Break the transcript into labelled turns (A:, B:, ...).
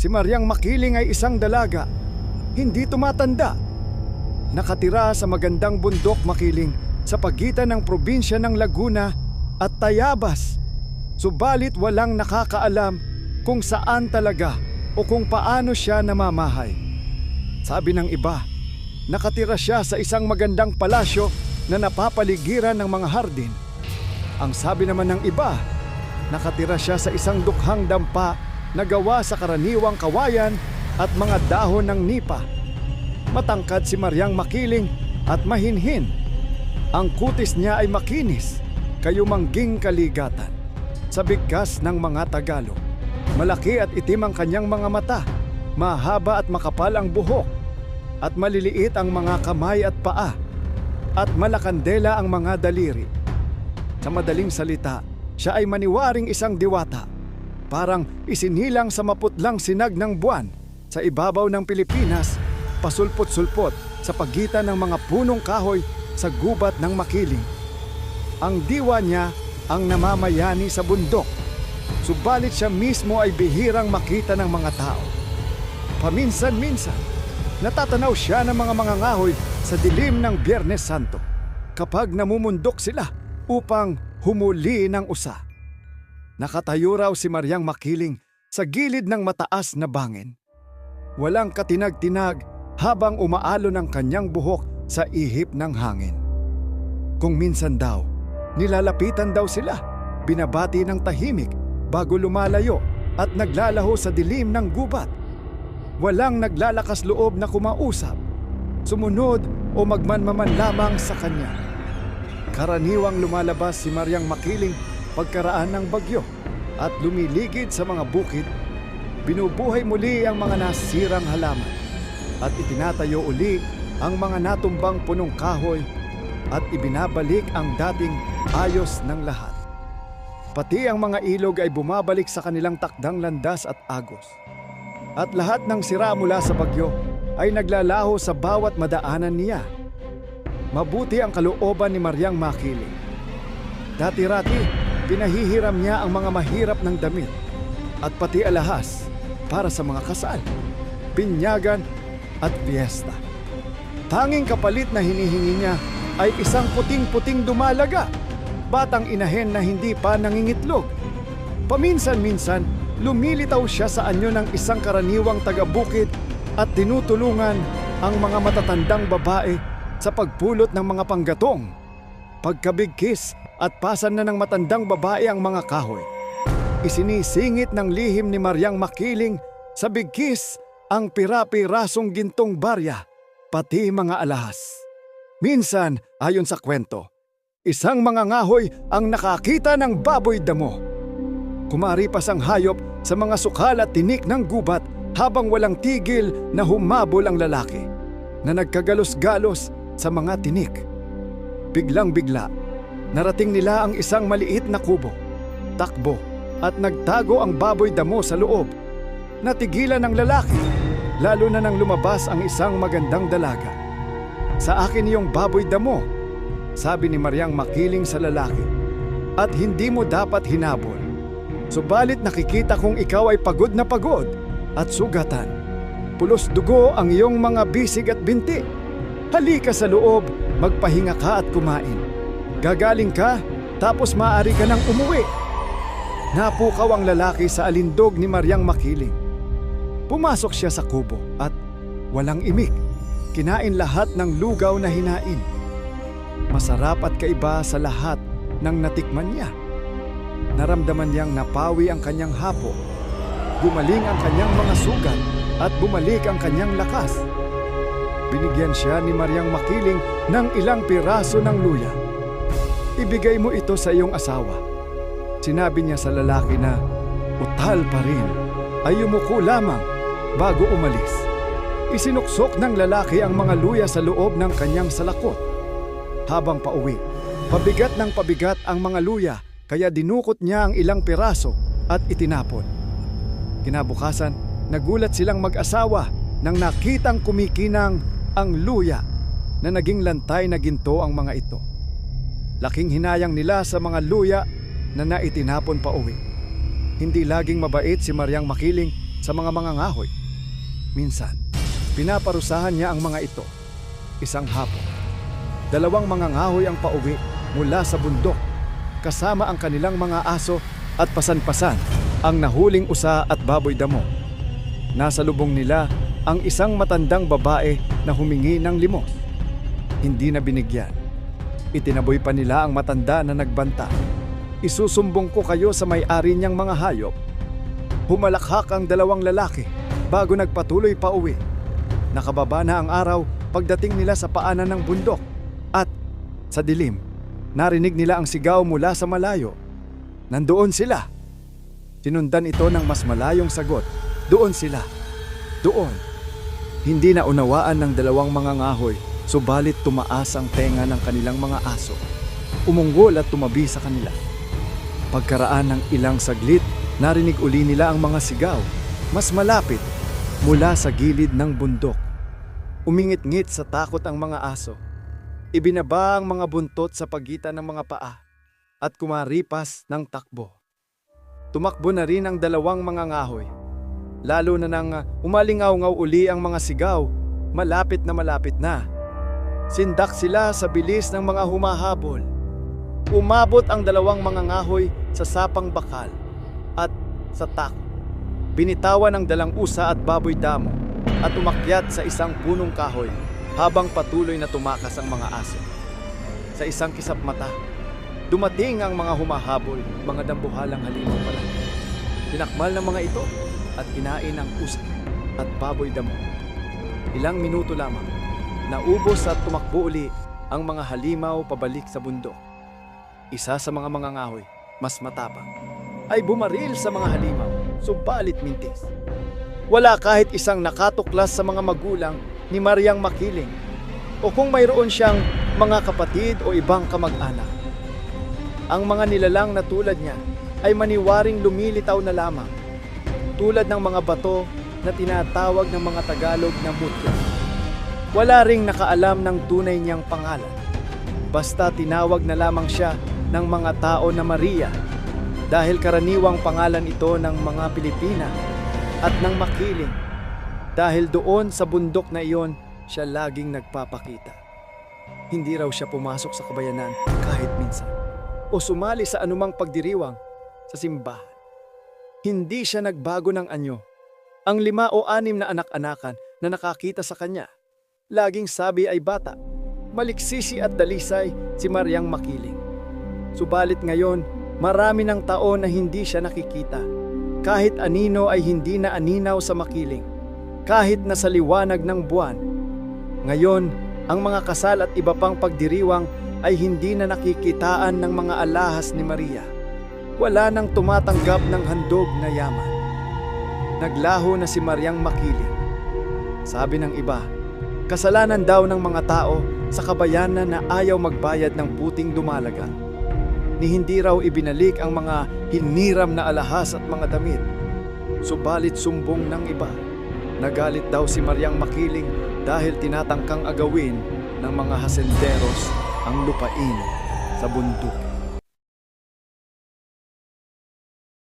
A: Si Mariang Makiling ay isang dalaga, hindi tumatanda. Nakatira sa magandang bundok Makiling sa pagitan ng probinsya ng Laguna at Tayabas. Subalit walang nakakaalam kung saan talaga o kung paano siya namamahay. Sabi ng iba, nakatira siya sa isang magandang palasyo na napapaligiran ng mga hardin. Ang sabi naman ng iba, nakatira siya sa isang dukhang dampa na gawa sa karaniwang kawayan at mga dahon ng nipa. Matangkad si Mariang Makiling at mahinhin. Ang kutis niya ay makinis, kayumangging kaligatan. Sa bigkas ng mga Tagalog, malaki at itim ang kanyang mga mata, mahaba at makapal ang buhok, at maliliit ang mga kamay at paa, at malakandela ang mga daliri. Sa madaling salita, siya ay maniwaring isang diwata. Parang isinilang sa maputlang sinag ng buwan sa ibabaw ng Pilipinas, pasulpot-sulpot sa pagitan ng mga punong kahoy sa gubat ng makiling. Ang diwa niya ang namamayani sa bundok, subalit siya mismo ay bihirang makita ng mga tao. Paminsan-minsan, natatanaw siya ng mga mangangahoy sa dilim ng Biyernes Santo kapag namumundok sila upang humuli ng usa. Nakatayo raw si Mariang Makiling sa gilid ng mataas na bangin. Walang katinag-tinag habang umaalo ng kanyang buhok sa ihip ng hangin. Kung minsan daw, nilalapitan daw sila, binabati ng tahimik bago lumalayo at naglalaho sa dilim ng gubat. Walang naglalakas loob na kumausap, sumunod o magmanmaman lamang sa kanya. Karaniwang lumalabas si Mariang Makiling pagkaraan ng bagyo at lumiligid sa mga bukid, binubuhay muli ang mga nasirang halaman at itinatayo uli ang mga natumbang punong kahoy at ibinabalik ang dating ayos ng lahat. Pati ang mga ilog ay bumabalik sa kanilang takdang landas at agos. At lahat ng sira mula sa bagyo ay naglalaho sa bawat madaanan niya. Mabuti ang kalooban ni Mariang Makiling. Dati-rati, pinahihiram niya ang mga mahirap ng damit at pati alahas para sa mga kasal, binyagan at fiesta. Tanging kapalit na hinihingi niya ay isang puting-puting dumalaga, batang inahen na hindi pa nangingitlog. Paminsan-minsan, lumilitaw siya sa anyo ng isang karaniwang taga-bukid at tinutulungan ang mga matatandang babae sa pagpulot ng mga panggatong. Pagkabigkis at pasan na ng matandang babae ang mga kahoy. Isinisingit ng lihim ni Mariang Makiling sa bigkis ang pira-pirasong gintong barya, pati mga alahas. Minsan, ayon sa kwento, isang mga ngahoy ang nakakita ng baboy damo. Kumaripas ang hayop sa mga sukal at tinik ng gubat habang walang tigil na humabol ang lalaki na nagkagalos-galos sa mga tinik. Biglang-bigla, narating nila ang isang maliit na kubo. Takbo at nagtago ang baboy damo sa loob. Natigilan ng lalaki, lalo na nang lumabas ang isang magandang dalaga. Sa akin yung baboy damo, sabi ni Mariang makiling sa lalaki. At hindi mo dapat hinabol. Subalit nakikita kong ikaw ay pagod na pagod at sugatan. Pulos dugo ang iyong mga bisig at binti. Halika sa loob, magpahinga ka at kumain. Gagaling ka, tapos maaari ka nang umuwi. Napukaw ang lalaki sa alindog ni Mariang Makiling. Pumasok siya sa kubo at walang imik. Kinain lahat ng lugaw na hinain. Masarap at kaiba sa lahat ng natikman niya. Naramdaman niyang napawi ang kanyang hapo. Gumaling ang kanyang mga sugat at bumalik ang kanyang lakas. Binigyan siya ni Mariang Makiling ng ilang piraso ng luya. Ibigay mo ito sa iyong asawa. Sinabi niya sa lalaki na utal pa rin ay yumuko lamang bago umalis. Isinuksok ng lalaki ang mga luya sa loob ng kanyang salakot. Habang pauwi, pabigat ng pabigat ang mga luya kaya dinukot niya ang ilang piraso at itinapon. Kinabukasan, nagulat silang mag-asawa nang nakitang kumikinang ang luya na naging lantay na ginto ang mga ito. Laking hinayang nila sa mga luya na naitinapon pa uwi. Hindi laging mabait si Mariang Makiling sa mga mangangahoy. Minsan, pinaparusahan niya ang mga ito. Isang hapon, dalawang mangangahoy ang pauwi mula sa bundok kasama ang kanilang mga aso at pasan-pasan ang nahuling usa at baboy damo. Nasa lubong nila ang isang matandang babae na humingi ng limos. Hindi na binigyan. Itinaboy pa nila ang matanda na nagbanta. Isusumbong ko kayo sa may-ari niyang mga hayop. Humalakhak ang dalawang lalaki bago nagpatuloy pa uwi. Nakababa na ang araw pagdating nila sa paanan ng bundok. At sa dilim, narinig nila ang sigaw mula sa malayo. Nandoon sila. Sinundan ito ng mas malayong sagot. Doon sila. Doon. Hindi na unawaan ng dalawang mga ngahoy, subalit tumaas ang tenga ng kanilang mga aso. Umunggol at tumabi sa kanila. Pagkaraan ng ilang saglit, narinig uli nila ang mga sigaw, mas malapit, mula sa gilid ng bundok. Umingit-ngit sa takot ang mga aso. Ibinaba ang mga buntot sa pagitan ng mga paa at kumaripas ng takbo. Tumakbo na rin ang dalawang mga ngahoy. Lalo na nang umalingaw-ngaw uli ang mga sigaw, malapit na malapit na. Sindak sila sa bilis ng mga humahabol. Umabot ang dalawang mga ngahoy sa sapang bakal at sa tak. Binitawan ang dalang usa at baboy damo at umakyat sa isang punong kahoy habang patuloy na tumakas ang mga aso. Sa isang kisap mata, dumating ang mga humahabol, mga dambuhalang halimaw pala. Tinakmal ng mga ito at kinain ang usa at baboy damo. Ilang minuto lamang, naubos at tumakbo uli ang mga halimaw pabalik sa bundok. Isa sa mga mga ngahoy, mas matapang, ay bumaril sa mga halimaw, subalit mintis. Wala kahit isang nakatuklas sa mga magulang ni Mariang Makiling o kung mayroon siyang mga kapatid o ibang kamag-anak. Ang mga nilalang na tulad niya ay maniwaring lumilitaw na lamang, tulad ng mga bato na tinatawag ng mga Tagalog na mutya. Wala ring nakaalam ng tunay niyang pangalan. Basta tinawag na lamang siya ng mga tao na Maria dahil karaniwang pangalan ito ng mga Pilipina at ng Makiling. Dahil doon sa bundok na iyon, siya laging nagpapakita. Hindi raw siya pumasok sa kabayanan kahit minsan o sumali sa anumang pagdiriwang sa simbahan. Hindi siya nagbago ng anyo. Ang lima o anim na anak-anakan na nakakita sa kanya, laging sabi ay bata, maliksisi at dalisay si Mariang Makiling. Subalit ngayon, marami ng taon na hindi siya nakikita. Kahit anino ay hindi na aninaw sa makiling. Kahit nasa liwanag ng buwan. Ngayon, ang mga kasal at iba pang pagdiriwang ay hindi na nakikitaan ng mga alahas ni Maria. Wala nang tumatanggap ng handog na yaman. Naglaho na si Mariang Makiling. Sabi ng iba, kasalanan daw ng mga tao sa kabayanan na ayaw magbayad ng puting dumalaga ni hindi raw ibinalik ang mga hiniram na alahas at mga damit. Subalit sumbong ng iba. Nagalit daw si Mariang Makiling dahil tinatangkang agawin ng mga hasenderos ang lupain sa bundok.